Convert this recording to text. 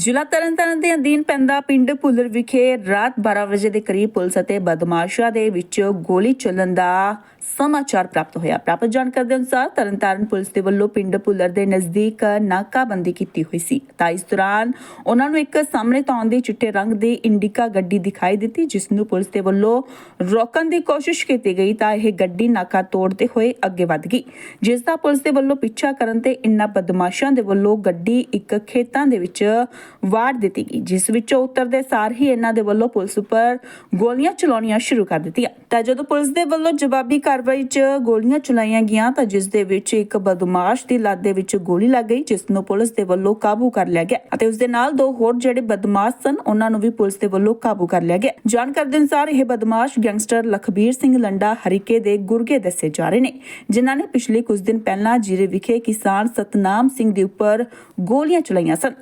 ਜ਼ਿਲ੍ਹਾ ਤਰਨਤਾਰਨ ਦੇ ਅਧੀਨ ਪੈਂਦਾ ਪਿੰਡ ਭੁੱਲਰ ਵਿਖੇ ਰਾਤ 12 ਵਜੇ ਦੇ ਕਰੀਬ ਪੁਲਿਸ ਅਤੇ ਬਦਮਾਸ਼ਾਂ ਦੇ ਵਿੱਚ ਗੋਲੀ ਚੱਲਣ ਦਾ ਸਮਾਚਾਰ ਪ੍ਰਾਪਤ ਹੋਇਆ। ਪ੍ਰਾਪਤ ਜਾਣਕਾਰੀ ਦੇ ਅਨੁਸਾਰ ਤਰਨਤਾਰਨ ਪੁਲਿਸ ਦੇ ਵੱਲੋਂ ਪਿੰਡ ਭੁੱਲਰ ਦੇ ਨਜ਼ਦੀਕ ਨਾਕਾਬੰਦੀ ਕੀਤੀ ਹੋਈ ਸੀ। ਤਾਂ ਇਸ ਦੌਰਾਨ ਉਹਨਾਂ ਨੂੰ ਇੱਕ ਸਾਹਮਣੇ ਤੋਂ ਆਉਂਦੀ ਚਿੱਟੇ ਰੰਗ ਦੀ ਇੰਡੀਕਾ ਗੱਡੀ ਦਿਖਾਈ ਦਿੱਤੀ, ਜਿਸ ਨੂੰ ਪੁਲਿਸ ਦੇ ਵੱਲੋਂ ਰੋਕਣ ਦੀ ਕੋਸ਼ਿਸ਼ ਕੀਤੀ ਗਈ ਤਾਂ ਇਹ ਗੱਡੀ ਨਾਕਾ ਤੋੜਦੇ ਹੋਏ ਅੱਗੇ ਵਧ ਗਈ। ਜਿਸ ਦਾ ਪੁਲਿਸ ਦੇ ਵੱਲੋਂ ਪਿੱਛਾ ਕਰਨ ਤੇ ਇਨ੍ਹਾਂ ਬਦਮਾਸ਼ਾਂ ਦੇ ਵੱਲੋਂ ਗੱਡੀ ਇੱਕ ਖੇਤਾਂ ਦੇ ਵਿੱਚ ਵਾਰ ਦਿੱਤੀ ਗਈ, ਜਿਸ ਵਿੱਚੋਂ ਉਤਰਦੇ ਸਾਰ ਹੀ ਇਹਨਾਂ ਦੇ ਵੱਲੋਂ ਪੁਲਿਸ ਉੱਪਰ ਗੋਲੀਆਂ ਚਲਾਉਣੀਆਂ ਸ਼ੁਰੂ ਕਰ ਦਿੱਤੀਆਂ। ਤਾਂ ਜਦੋਂ ਪੁਲਿਸ ਦੇ ਵੱਲੋਂ ਜਵਾਬੀ ਕਾਰਵਾਈ 'ਚ ਗੋਲੀਆਂ ਚਲਾਈਆਂ ਗਈਆਂ, ਤਾਂ ਜਿਸ ਦੇ ਵਿੱਚ ਇੱਕ ਬਦਮਾਸ਼ ਦੀ ਲੱਤ ਦੇ ਵਿੱਚ ਗੋਲੀ ਲੱਗ ਗਈ, ਜਿਸ ਨੂੰ ਪੁਲਿਸ ਦੇ ਵੱਲੋਂ ਕਾਬੂ ਕਰ ਲਿਆ ਗਿਆ ਅਤੇ ਉਸ ਦੇ ਨਾਲ ਦੋ ਹੋਰ ਜਿਹੜੇ ਬਦਮਾਸ਼ ਸਨ, ਉਹਨਾਂ ਨੂੰ ਵੀ ਪੁਲਿਸ ਦੇ ਵੱਲੋਂ ਕਾਬੂ ਕਰ ਲਿਆ ਗਿਆ। ਜਾਣਕਾਰੀ ਦੇ ਅਨੁਸਾਰ ਇਹ ਬਦਮਾਸ਼ ਗੈਂਗਸਟਰ ਲਖਬੀਰ ਸਿੰਘ ਲੰਡਾ ਹਰੀਕੇ ਦੇ ਗੁਰਗੇ ਦੱਸੇ ਜਾ ਰਹੇ ਨੇ, ਜਿਨ੍ਹਾਂ ਨੇ ਪਿਛਲੇ ਕੁਝ ਦਿਨ ਪਹਿਲਾਂ ਜੀਰੇ ਵਿਖੇ ਕਿਸਾਨ ਸਤਨਾਮ ਸਿੰਘ ਦੇ ਉੱਪਰ ਗੋਲੀਆਂ ਚਲਾਈਆਂ ਸਨ।